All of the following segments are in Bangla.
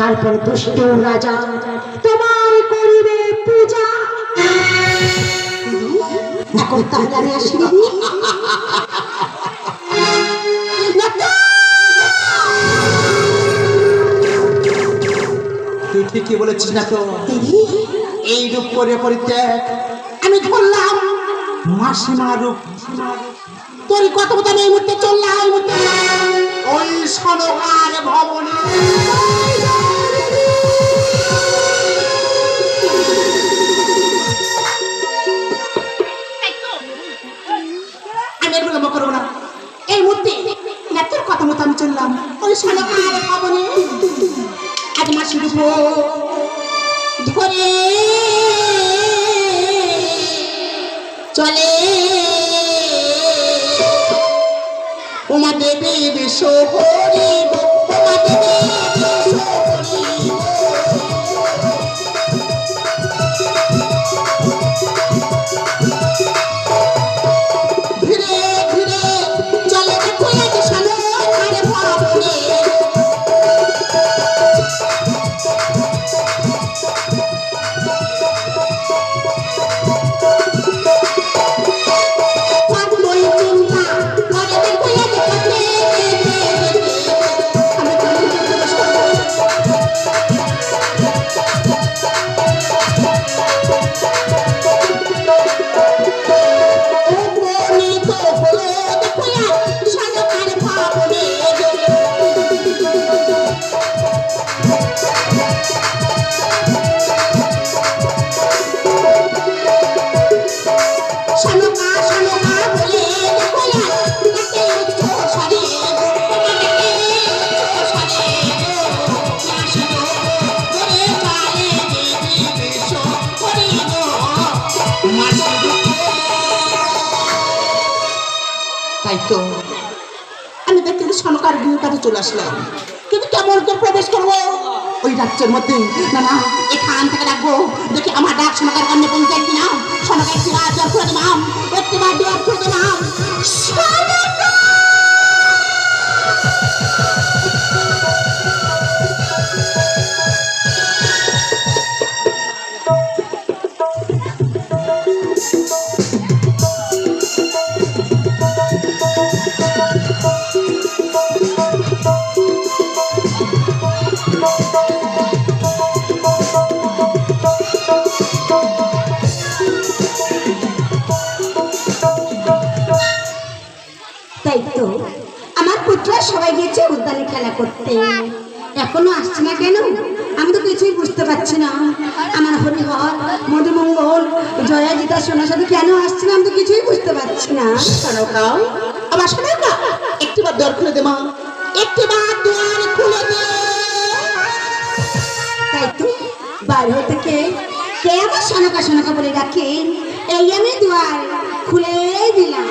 তারপর দুষ্ট রাজা তোমার করিবে পূজা। এখন তাহলে আমি আসি তুই ঠিকই বলেছিস না তো। এই রূপ করে পরিত্যাগ আমি ধরলাম। মাসিমা রূপ। তোর কত মতো এই মুহূর্তে চললাম। ওই সনকার ভবনে। ভবনে আজ উপর ধরে। চলে। উমা দেবী বিশ্ব তাই তো আমি দেখতে সনকার গৃহের কাছে চলে আসলাম। কিন্তু কেমন করে প্রবেশ করব? ওই রাজ্যের মধ্যে। না না, এখান থেকে ডাকবো দেখি আমার ডাক সনকার কান্নে পৌঁছায় কিনা। সনকার রাজ আর করে দিলাম একটি বার দেওয়ার করে দিলাম সনকা! খেলা করতে। এখনও আসছে না কেন? আমি তো কিছুই বুঝতে পারছি না। আমার হরিহর মধুমঙ্গল জয়া জিতা সোনার সাথে কেন আসছে না? আমি তো কিছুই বুঝতে পারছি না। সনকা আমার সনকা একটি বার দর খুলে দে মা। একটি বার দুয়ার খুলে দে। তাই তো? বাইরে থেকে কে আমার সনকা সনকা বলে ডাকে? এই আমি দুয়ার খুলে দিলাম।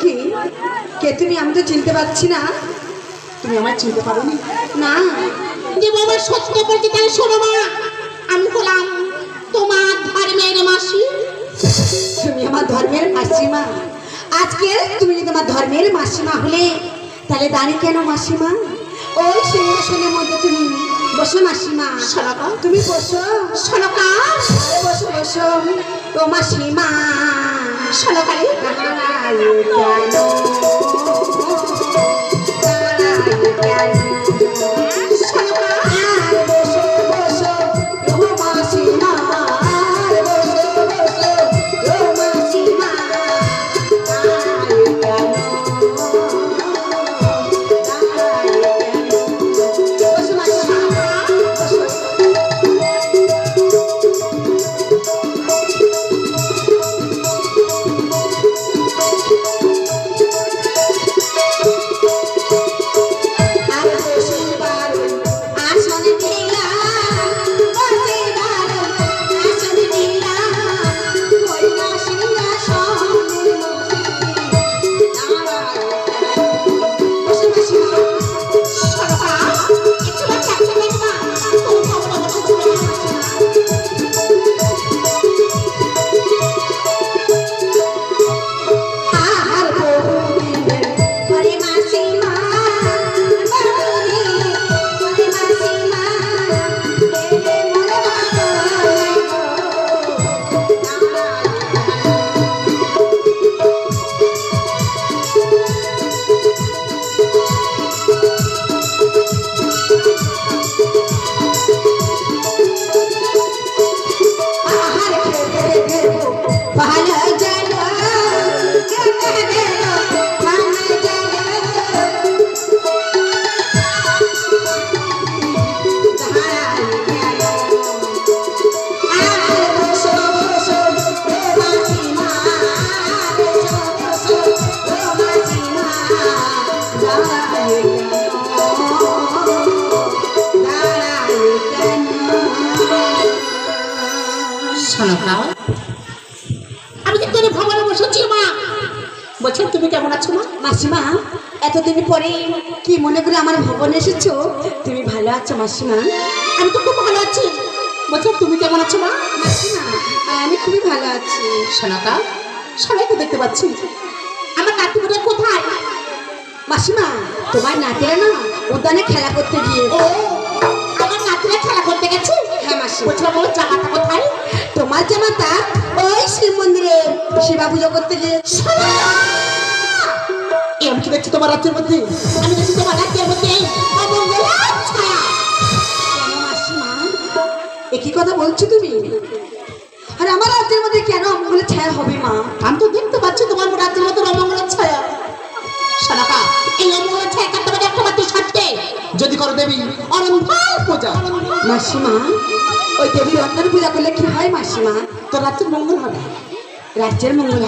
কি? কে তুমি? আমি তো চিনতে পারছি না। তুমি আমার চিনতে পারোনি? না। দেব আমার সত্য বলতে তাই শোনো মা। আমি হলাম তোমার ধর্মের মাসি। তুমি আমার ধর্মের মাসিমা আজকে তুমি যদি আমার ধর্মের মাসিমা হলে, তাহলে দাঁড়িয়ে কেন মাসিমা ওই সিংহাসনের মধ্যে তুমি বসো মাসিমা সনকা তুমি বসো। সনকা আরে বসো বসো। তো মাসিমা দাঁড়ায় কেন আমি কিন্তু ভবনে বসেছি মা? বলছেন তুমি কেমন আছো মা? মাসিমা, এতদিন পরে কি মনে করে আমার ভবনে এসেছ? তুমি ভালো আছো মাসিমা। আমি তো খুব ভালো আছি। বলছেন তুমি কেমন আছো মা? মাসিমা, আমি খুবই ভালো আছি। সনকা সবাইকে দেখতে পাচ্ছি। আমার নাতিপুরা কোথায়? মাসিমা, তোমার নাতিরা না উদ্যানে খেলা করতে গিয়ে আর আমার রাজ্যের মধ্যে কেন অমঙ্গলের ছায়া হবে মা? আমি তো দেখতে পাচ্ছি তোমার রাজ্যের মধ্যে অমঙ্গলের ছায়া। সারাকা এই অমঙ্গলের ছায়া কাটতে পারে একটা মাত্র ছাড়তে যদি করো দেবী, অনন্তাল পূজা। মাসিমা ওই দেবীর অন্তর পূজা করলে কি হয় মাসিমা? তো রাজ্যের মঙ্গল হবে। রাজ্যের মঙ্গল